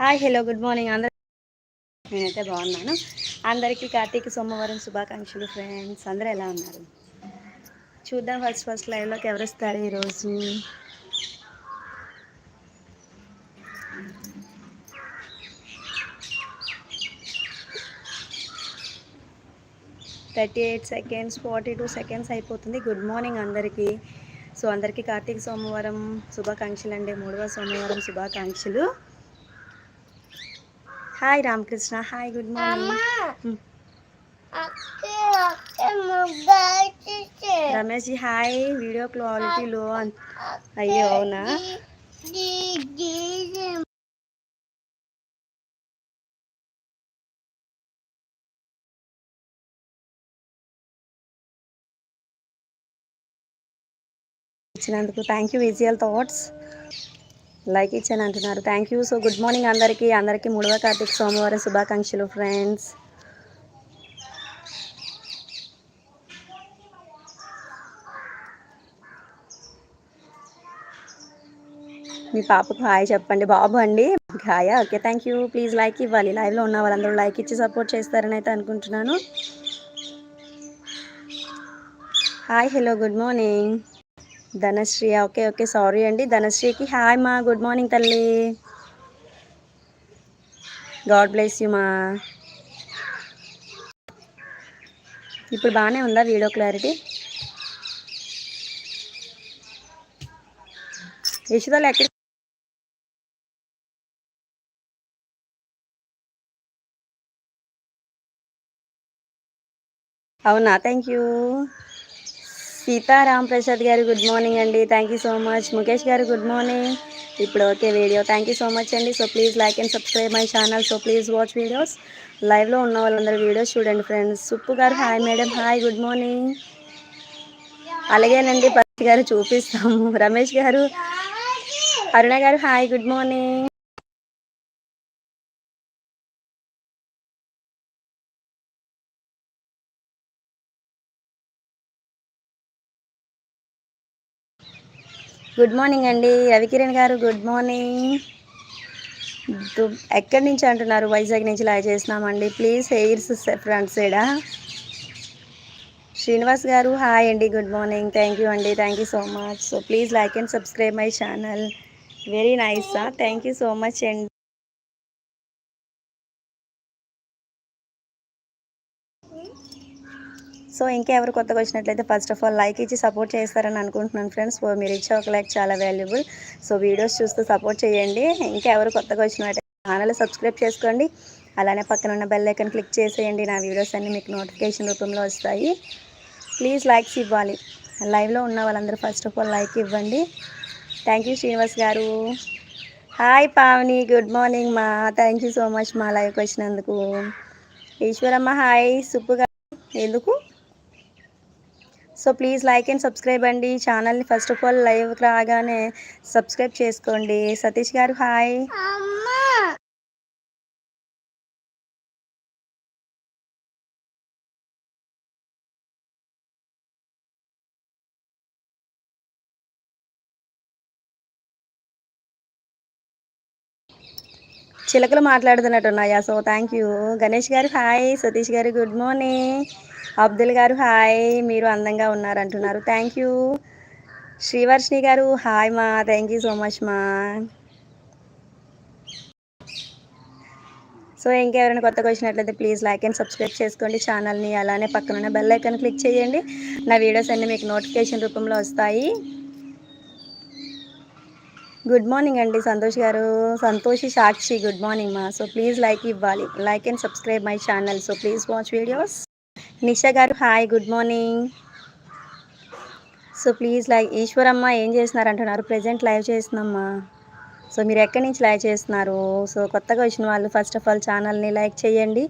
Hi hello good morning. అందరు నేనైతే బాగున్నాను. అందరికీ కార్తీక సోమవారం శుభాకాంక్షలు ఫ్రెండ్స్. అందరూ ఎలా ఉన్నారు? చూద్దాం ఫస్ట్ ఫస్ట్ లైవ్లోకి ఎవరు వస్తారు ఈరోజు? Thirty eight seconds forty two seconds అయిపోతుంది. గుడ్ మార్నింగ్ అందరికీ. సో అందరికీ కార్తీక సోమవారం శుభాకాంక్షలు అండి మూడవ సోమవారం శుభాకాంక్షలు. Hi Ramakrishna hi good morning Ramesh hi video quality లో అయ్యో అవునా ఇచ్చినందుకు thank you visual thoughts like ఇచ్చాను అంటున్నారు. Thank you so good morning అందరికీ. అందరికీ మూడవ కార్తీక సోమవారం శుభాకాంక్షలు ఫ్రెండ్స్ మీ పాపకు హాయ్ చెప్పండి. బాబు అండి. హాయా okay thank you please like ఇవ్వాలి. లైవ్లో ఉన్న వాళ్ళందరూ లైక్ ఇచ్చి సపోర్ట్ చేస్తారని అయితే అనుకుంటున్నాను. Hi hello good morning Dhanasri okay okay sorry అండి. ధనశ్రీకి హాయ్ మా గుడ్ మార్నింగ్ తల్లి. గాడ్ బ్లెస్ యూ మా. ఇప్పుడు బాగానే ఉందా వీడియో క్లారిటీ? యశుదాలు ఎక్కడ అవునా? థ్యాంక్ యూ సీతారాం ప్రసాద్ గారు గుడ్ మార్నింగ్ అండి. Thank you so much Mukesh గారు గుడ్ మార్నింగ్ ఇప్పుడు okay video. Thank you so much అండి. So please like and subscribe my channel so please watch videos లైవ్లో ఉన్న వాళ్ళందరూ వీడియోస్ చూడండి ఫ్రెండ్స్ సుప్పు గారు hi madam hi good morning అలాగేనండి పత్తి గారు చూపిస్తాము. రమేష్ గారు అరుణ గారు hi good morning good morning అండి. రవికిరణ్ గారు గుడ్ మార్నింగ్. ఎక్కడి నుంచి అంటున్నారు? వైజాగ్ నుంచి లైవ్ చేసినామండి ప్లీజ్ హెయిర్స్ ఫ్రంట్ సైడా? శ్రీనివాస్ గారు హాయ్ అండి. Good morning. థ్యాంక్ యూ అండి. Thank you so much. So please like and subscribe my channel. Very nice. Thank you so much అండి. సో ఇంకెవరు కొత్తగా వచ్చినట్లయితే ఫస్ట్ ఆఫ్ ఆల్ లైక్ ఇచ్చి సపోర్ట్ చేస్తారని అనుకుంటున్నాను ఫ్రెండ్స్ సో మీరు ఇచ్చే ఒక లైక్ చాలా వాల్యుబుల్ సో వీడియోస్ చూస్తూ సపోర్ట్ చేయండి. ఇంకెవరు కొత్తగా వచ్చినట్లయితే ఛానల్ సబ్స్క్రైబ్ చేసుకోండి. అలానే పక్కన ఉన్న బెల్ ఐకన్ క్లిక్ చేసేయండి. నా వీడియోస్ అన్నీ మీకు నోటిఫికేషన్ రూపంలో వస్తాయి. ప్లీజ్ లైక్స్ ఇవ్వాలి. లైవ్లో ఉన్న వాళ్ళందరూ ఫస్ట్ ఆఫ్ ఆల్ లైక్ ఇవ్వండి. థ్యాంక్ యూ శ్రీనివాస్ గారు. హాయ్ పావని గుడ్ మార్నింగ్ మా. థ్యాంక్ యూ సో మచ్ మా లైవ్కి వచ్చినందుకు. ఈశ్వరమ్మ హాయ్ సుప్పు గారు. ఎందుకు? So please like and. Subscribe అండి ఛానల్ని ఫస్ట్ ఆఫ్ ఆల్ లైవ్ రాగానే సబ్స్క్రైబ్ చేసుకోండి. సతీష్ గారు హాయ్ చిలకలు మాట్లాడుతున్నట్టున్నాయా సో థ్యాంక్ యూ గణేష్ గారు హాయ్ సతీష్ గారు గుడ్ మార్నింగ్ అబ్దుల్ గారు హాయ్ మీరు అందంగా ఉన్నారు అంటున్నారు థ్యాంక్ యూ శ్రీవర్షిని గారు హాయ్ మా. థ్యాంక్ యూ సో మచ్ మా. సో ఇంకెవరైనా కొత్తగా వచ్చినట్లయితే ప్లీజ్ లైక్ అండ్ సబ్స్క్రైబ్ చేసుకోండి ఛానల్ని అలానే పక్కన ఉన్న బెల్ ఐకాన్ క్లిక్ చేయండి. నా వీడియోస్ అన్నీ మీకు నోటిఫికేషన్ రూపంలో వస్తాయి. గుడ్ మార్నింగ్ అండి సంతోష్ గారు. సంతోషి సాక్షి గుడ్ మార్నింగ్ మా సో ప్లీజ్ లైక్ ఇవ్వాలి. Like and subscribe my channel so please watch videos Nisha గారు hi good morning so please like Eswaramma ఏం చేస్తున్నారు అంటున్నారు ప్రజెంట్ లైవ్ చేస్తున్నామ్మా సో మీరు ఎక్కడి నుంచి లైవ్ చేస్తున్నారు? సో కొత్తగా వచ్చిన వాళ్ళు ఫస్ట్ ఆఫ్ ఆల్ ఛానల్ని లైక్ చేయండి.